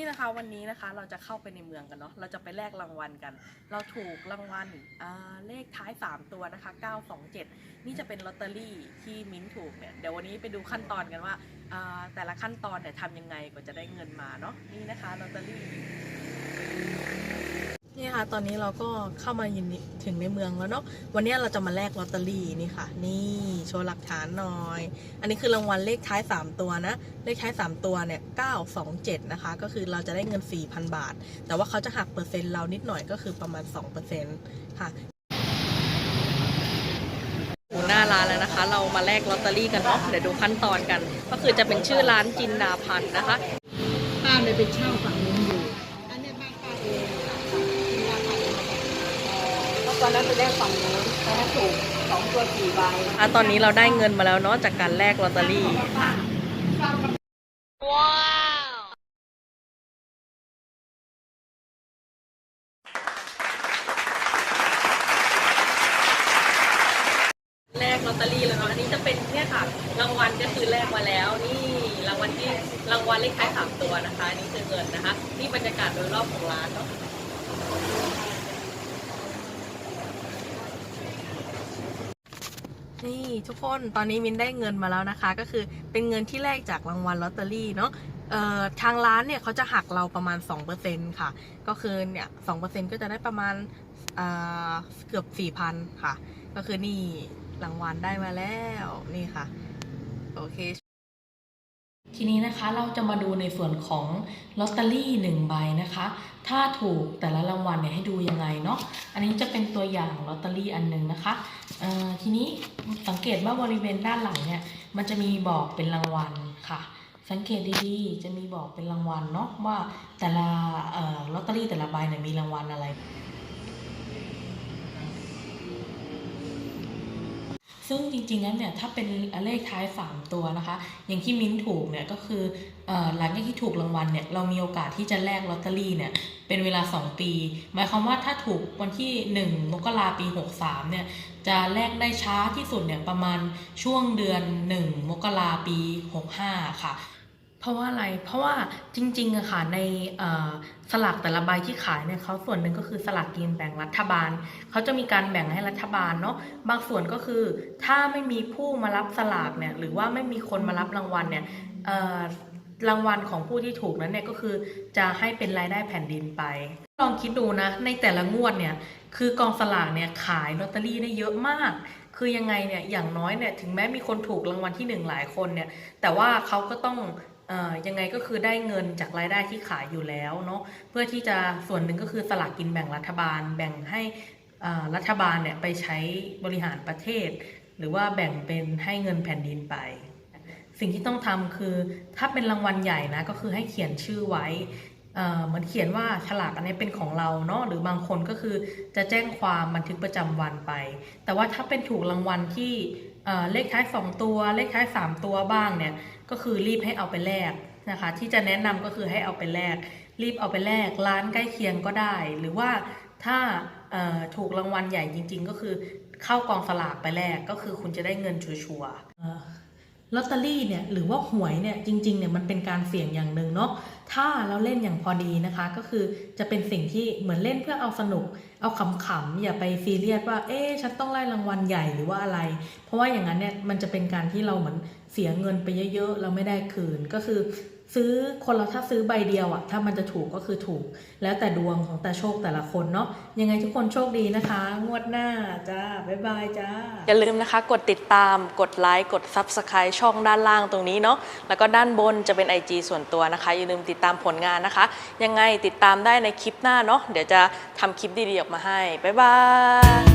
นี่นะคะวันนี้นะคะเราจะเข้าไปในเมืองกันเนาะเราจะไปแลกรางวัลกัน เราถูกรางวัลเลขท้าย 3 ตัวนะคะ 927 นี่จะเป็นลอตเตอรี่ที่มิ้นถูกเนี่ยเดี๋ยววันนี้ไปดูขั้นตอนกันว่าาแต่ละขั้นตอนเนี่ยทำยังไงกว่าจะได้เงินมาเนาะนี่นะคะลอตเตอรี่ ตอนนี้เราก็เข้ามายินถึงในเมืองแล้วเนาะ วันนี้เราจะมาแลกลอตเตอรี่นี่ค่ะ นี่โชว์หลักฐานหน่อย อันนี้คือรางวัลเลขท้าย 3 ตัวนะ เลขท้าย 3 ตัวเนี่ย927 นะคะ ก็คือเราจะได้เงิน 4,000 บาท แต่ว่าเขาจะหักเปอร์เซ็นต์เรานิดหน่อยก็คือประมาณ 2%ค่ะอยู่หน้าร้านแล้วนะคะ เรามาแลกลอตเตอรี่กันเนาะ เดี๋ยวดูขั้นตอนกัน ก็คือจะเป็นชื่อร้านจินดาพันธ์นะคะป้าเลยไปเช่าฝั่ง ตอนนั้นไปแลกฝั่งนู้นเขาให้ถูกสองตัวสี่ใบอะตอนนี้เราได้เงินมาแล้วเนาะจากการแลกลอตเตอรี่แลกลอตเตอรี่แล้วเนาะอันนี้จะเป็นเนี่ยค่ะ รางวัลก็คือแลกมาแล้ว นี่รางวัลที่รางวัลเลขท้ายสามตัวนะคะอันนี่คือเงินนะคะ นี่บรรยากาศโดยรอบของร้านเนาะ นี่ทุกคนตอนนี้มินได้เงินมาแล้วนะคะ ก็คือเป็นเงินที่แลกจากรางวัลลอตเตอรี่เนาะทางร้านเนี่ยเขาจะหักเราประมาณ 2%ค่ะ ก็คือเนี่ย2%ก็จะได้ประมาณเเกือบ 4,000 ค่ะ ก็คือนี่รางวัลได้มาแล้วนี่ค่ะ โอเค ทีนี้นะคะเราจะมาดูในส่วนของลอตเตอรี่หนึ่งใบนะคะ ถ้าถูกแต่ละรางวัลเนี่ยให้ดูยังไงเนาะอันนี้จะเป็นตัวอย่างลอตเตอรี่อันหนึ่งนะคะทีนี้สังเกตว่าบริเวณด้านหลังเนี่ยมันจะมีบอกเป็นรางวัลค่ะ สังเกตดีๆจะมีบอกเป็นรางวัลเนาะว่าแต่ละลอตเตอรี่แต่ละใบเนี่ยมีรางวัลอะไร ซึ่งจริงๆแล้วเนี่ยถ้าเป็นเลขท้าย 3 ตัวนะคะ อย่างที่มิ้นถูกเนี่ยก็คืออหลังจากที่ถูกรางวัลเนี่ยเรามีโอกาสที่จะแลกลอตเตอรี่เนี่ยเป็นเวลา 2 ปี หมายความว่าถ้าถูกวันที่ 1 มกราปี 63 เนี่ยจะแลกได้ช้าที่สุดเนี่ยประมาณช่วงเดือน 1 มกราปี 65 ค่ะ เพราะว่าอะไร เพราะว่าจริงๆอะค่ะในสลากแต่ละใบที่ขายเนี่ยเขาส่วนหนึ่งก็คือสลากกินแบ่งรัฐบาล เขาจะมีการแบ่งให้รัฐบาลเนาะ บางส่วนก็คือถ้าไม่มีผู้มารับสลากเนี่ยหรือว่าไม่มีคนมารับรางวัลเนี่ยรางวัลของผู้ที่ถูกนั้นเนี่ยก็คือจะให้เป็นรายได้แผ่นดินไป ลองคิดดูนะ ในแต่ละงวดเนี่ยคือกองสลากเนี่ยขายลอตเตอรี่ได้เยอะมาก คือยังไงเนี่ยอย่างน้อยเนี่ยถึงแม้มีคนถูกรางวัลที่หนึ่งหลายคนเนี่ยแต่ว่าเขาก็ต้อง ยังไงก็คือได้เงินจากรายได้ที่ขายอยู่แล้วเนาะเพื่อที่จะส่วนหนึ่งก็คือสลากกินแบ่งรัฐบาล แบ่งให้รัฐบาลเนี่ยไปใช้บริหารประเทศ หรือว่าแบ่งเป็นให้เงินแผ่นดินไป สิ่งที่ต้องทำคือถ้าเป็นรางวัลใหญ่นะก็คือให้เขียนชื่อไว้เหมือนเขียนว่าฉลากอันนี้เป็นของเราเนาะหรือบางคนก็คือจะแจ้งความบันทึกประจำวันไป แต่ว่าถ้าเป็นถูกรางวัลที่เอ่อเลขท้าย 2 ตัวเลขท้าย 3 ตัวบ้างเนี่ย ก็คือรีบให้เอาไปแลกนะคะ ที่จะแนะนำก็คือให้เอาไปแลกรีบเอาไปแลกร้านใกล้เคียงก็ได้ หรือว่าถ้าถูกรางวัลใหญ่จริง ๆ ก็คือเข้ากองสลากไปแลกก็คือคุณจะได้เงินชัวร์ ลอตเตอรี่เนี่ยหรือว่าหวยเนี่ยจริงๆเนี่ยมันเป็นการเสี่ยงอย่างหนึ่งเนาะถ้าเราเล่นอย่างพอดีนะคะ ก็คือจะเป็นสิ่งที่เหมือนเล่นเพื่อเอาสนุก เอาขำๆอย่าไปซีเรียสว่าเอ๊ะฉันต้องไล่รางวัลใหญ่หรือว่าอะไร เพราะว่าอย่างนั้นเนี่ยมันจะเป็นการที่เราเหมือนเสียเงินไปเยอะๆเราไม่ได้คืนก็คือ ซื้อคนเราถ้าซื้อใบเดียวอะถ้ามันจะถูกก็คือถูก แล้วแต่ดวงของแต่โชคแต่ละคนเนาะยังไงทุกคนโชคดีนะคะ งวดหน้าจ้าบ๊ายบายจ้า อย่าลืมนะคะ กดติดตามกดไลค์กด Subscribe ช่องด้านล่างตรงนี้เนาะแล้วก็ด้านบนจะเป็น IG ส่วนตัวนะคะ อย่าลืมติดตามผลงานนะคะ ยังไงติดตามได้ในคลิปหน้าเนาะเดี๋ยวจะทำคลิปดีๆออกมาให้บ๊ายบาย